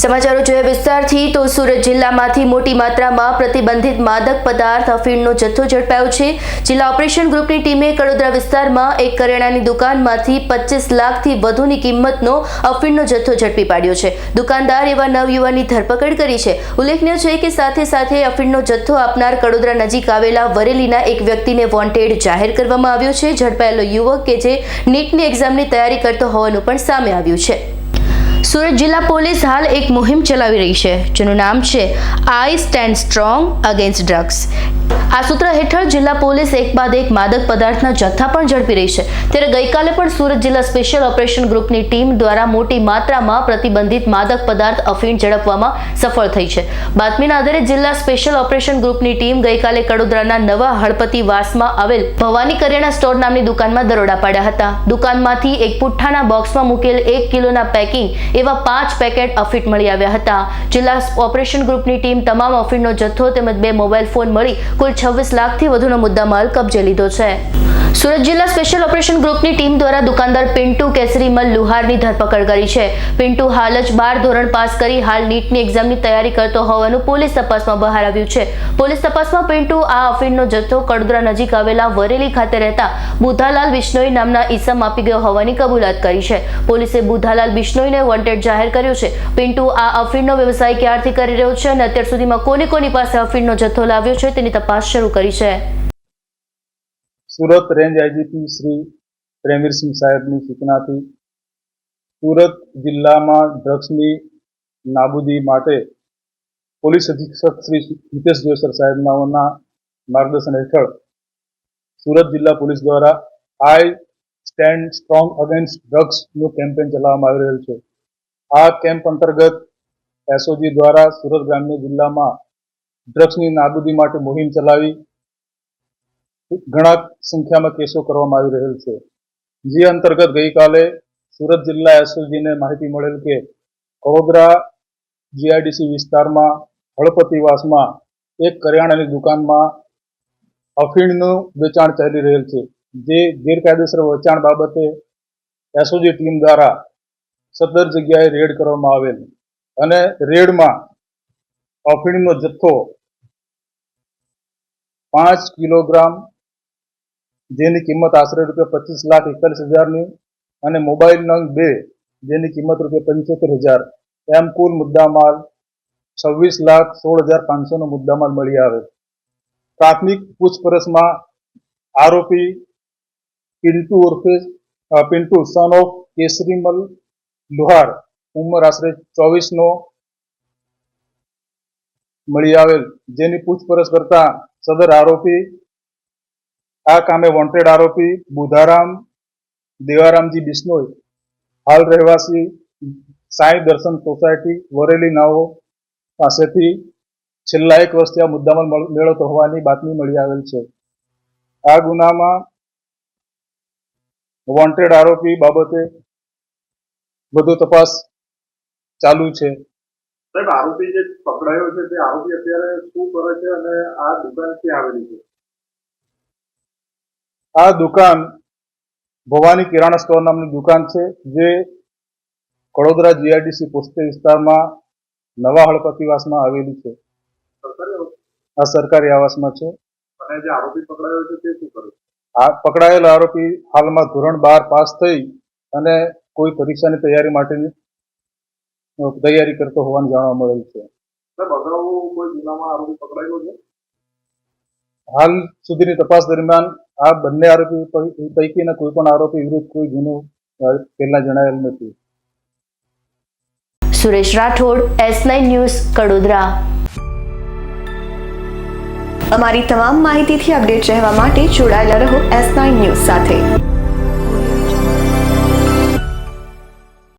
સમાચારો જોયા વિસ્તારથી તો સુરત જિલ્લામાંથી મોટી માત્રામાં પ્રતિબંધિત માદક પદાર્થ અફીણનો જથ્થો ઝડપાયો છે. જિલ્લા ઓપરેશન ગ્રુપની ટીમે કડોદરા વિસ્તારમાં એક કરિયાણાની દુકાનમાંથી પચીસ લાખથી વધુની કિંમતનો અફીણનો જથ્થો ઝડપી પાડ્યો છે. દુકાનદાર એવા નવયુવાનની ધરપકડ કરી છે. ઉલ્લેખનીય છે કે સાથે સાથે અફીણનો જથ્થો આપનાર કડોદરા નજીક આવેલા વરેલીના એક વ્યક્તિને વોન્ટેડ જાહેર કરવામાં આવ્યો છે. ઝડપાયેલો યુવક કે જે નીટની એક્ઝામની તૈયારી કરતો હોવાનું પણ સામે આવ્યું છે. સુરત જિલ્લા પોલીસ હાલ એક મુહિમ ચલાવી રહી છે, જેનું નામ છે I stand strong against drugs આ સૂત્ર હેઠળ જિલ્લા પોલીસ એક બાદ એક માદક પદાર્થના જથ્થા પણ ઝડપી રહી છે. ત્યારે ગઈકાલે પણ સુરત જિલ્લા સ્પેશિયલ ઓપરેશન ગ્રુપની ટીમ દ્વારા મોટી માત્રામાં પ્રતિબંધિત માદક પદાર્થ અફીણ ઝડપવામાં સફળ થઈ છે. બાતમીના આધારે જિલ્લા સ્પેશિયલ ઓપરેશન ગ્રુપની ટીમ ગઈકાલે કડોદરાના નવા હળપતિ વાસમાં આવેલ ભવાની કરિયાણા સ્ટોર નામની દુકાનમાં દરોડા પાડ્યા હતા. દુકાનમાંથી એક પુઠ્ઠાના બોક્સમાં મૂકેલ એક કિલોના પેકિંગ એવા પાંચ પેકેટ અફીટ મળી આવ્યા હતા. જિલ્લા ઓપરેશન ગ્રુપની ટીમ તમામ અફીણનો જથ્થો તેમજ બે મોબાઈલ ફોન મળી કુલ છવ્વીસ લાખથી વધુનો મુદ્દામાલ કબજે લીધો છે. સુરત જિલ્લા સ્પેશિયલ ઓપરેશન ગ્રુપની ટીમ દ્વારા દુકાનદાર પિન્ટુ કેસરીમલ લુહારની ધરપકડ કરી છે. પિન્ટુ હાલ જ બાર ધોરણ પાસ કરી હાલ નીટની એક્ઝામની તૈયારી કરતો હોવાનું પોલીસ તપાસમાં બહાર આવ્યું છે. પોલીસ તપાસમાં પિન્ટુ આ અફીણનો જથ્થો કડોદરા નજીક આવેલા વરેલી ખાતે રહેતા બુધાલાલ બિશ્નોઈ નામના ઈસમ આપી ગયો હોવાની કબૂલાત કરી છે. પોલીસે બુધાલાલ બિશ્નોઈને વોન્ટેડ જાહેર કર્યો છે. પિન્ટુ આ અફીણનો વ્યવસાય ક્યારથી કરી રહ્યો છે અને અત્યાર સુધીમાં કોની કોની પાસે અફીણનો જથ્થો લાવ્યો છે તેની તપાસ શરૂ કરી છે. સુરત રેન્જ આઈજીપી શ્રી પ્રેમીરસિંહ સાહેબની સૂચનાથી સુરત જિલ્લામાં ડ્રગ્સની નાબૂદી માટે પોલીસ અધિક્ષક શ્રી હિતેશ જોસર સાહેબના માર્ગદર્શન હેઠળ સુરત જિલ્લા પોલીસ દ્વારા આઈ સ્ટેન્ડ સ્ટ્રોંગ અગેન્સ્ટ ડ્રગ્સનું કેમ્પેન ચલાવવામાં આવી રહેલ છે. આ કેમ્પ અંતર્ગત એસઓજી દ્વારા સુરત ગ્રામ્ય જિલ્લામાં ડ્રગ્સની નાબૂદી માટે મુહિમ ચલાવી ઘણા સંખ્યામાં કેસો કરવામાં આવી રહેલ છે. જે અંતર્ગત ગઈકાલે સુરત જિલ્લા એસઓજીને માહિતી મળેલ કે વડોદરા જીઆઈડીસી વિસ્તારમાં હળપતિવાસમાં એક કરિયાણાની દુકાનમાં અફીણનું વેચાણ ચાલી રહેલ છે. જે ગેરકાયદેસર વેચાણ બાબતે એસઓજી ટીમ દ્વારા સદર જગ્યાએ રેડ કરવામાં આવેલ અને રેડમાં અફીણનો જથ્થો પાંચ કિલોગ્રામ, જેની કિંમત આશરે રૂપિયા પચીસ લાખ એકતાલીસ હજારની અને મોબાઈલ નંગ બે, જેની કિંમત રૂપિયા પંચોતેર હજાર. એમ કુલ મુદ્દામાલ છવ્વીસ લાખ સોળ હજાર પાંચસોનો મુદ્દામાલ મળી આવે. પ્રાથમિક પૂછપરછમાં આરોપી પિન્ટુ ઉર્ફે પિન્ટુ સન ઓફ કેસરીમલ લુહાર ઉંમર આશરે ચોવીસનો મળી આવેલ. જેની પૂછપરછ કરતા સદર આરોપી, આ કામે વોન્ટેડ આરોપી બુધારામ દેવારામજી બિશ્નોઈ, હાલ રહેવાસી સાંઈ દર્શન સોસાયટી, વરેલી નાઓ પાસેથી છેલ્લા એક વર્ષથી આ મુદ્દામાં મેળવતો હોવાની બાતમી મળી આવેલ છે. આ ગુનામાં વોન્ટેડ આરોપી બાબતે વધુ તપાસ ચાલુ છે. સાહેબ આરોપી જે પકડાયો છે તે આરોપી અત્યારે શું કરે છે અને આ દુકાન ક્યાં આવેલી છે? આ દુકાન ભવાની કિરાણા સ્ટોર નામની દુકાન છે જે કડોદરા જીઆઈડીસી પોસ્ટે વિસ્તારમાં નવા હળપતિવાસમાં આવેલી છે. આ સરકારી આવાસમાં છે. અને જે આરોપી પકડાયો છે તે શું કરે છે? આ પકડાયેલ આરોપી હાલમાં ધોરણ બાર પાસ થઈ અને કોઈ પરીક્ષાની તૈયારી માટેની તૈયારી કરતો હોવાનું જાણવા મળેલ છે. સાહેબ અગાઉ કોઈ ગુનામાં આરોપી પકડાયેલો છે? હાલ સુધીની તપાસ દરમિયાન આ બંને આરોપી પૈકીના કોઈ પણ આરોપી વિરુદ્ધ કોઈ ગુનો પહેલા જણાયેલ નથી. Suresh Rathod S nine news Kadodara. અમારી તમામ માહિતીથી અપડેટ રહેવા માટે જોડાયેલા રહો એસ નાઇન ન્યૂઝ સાથે.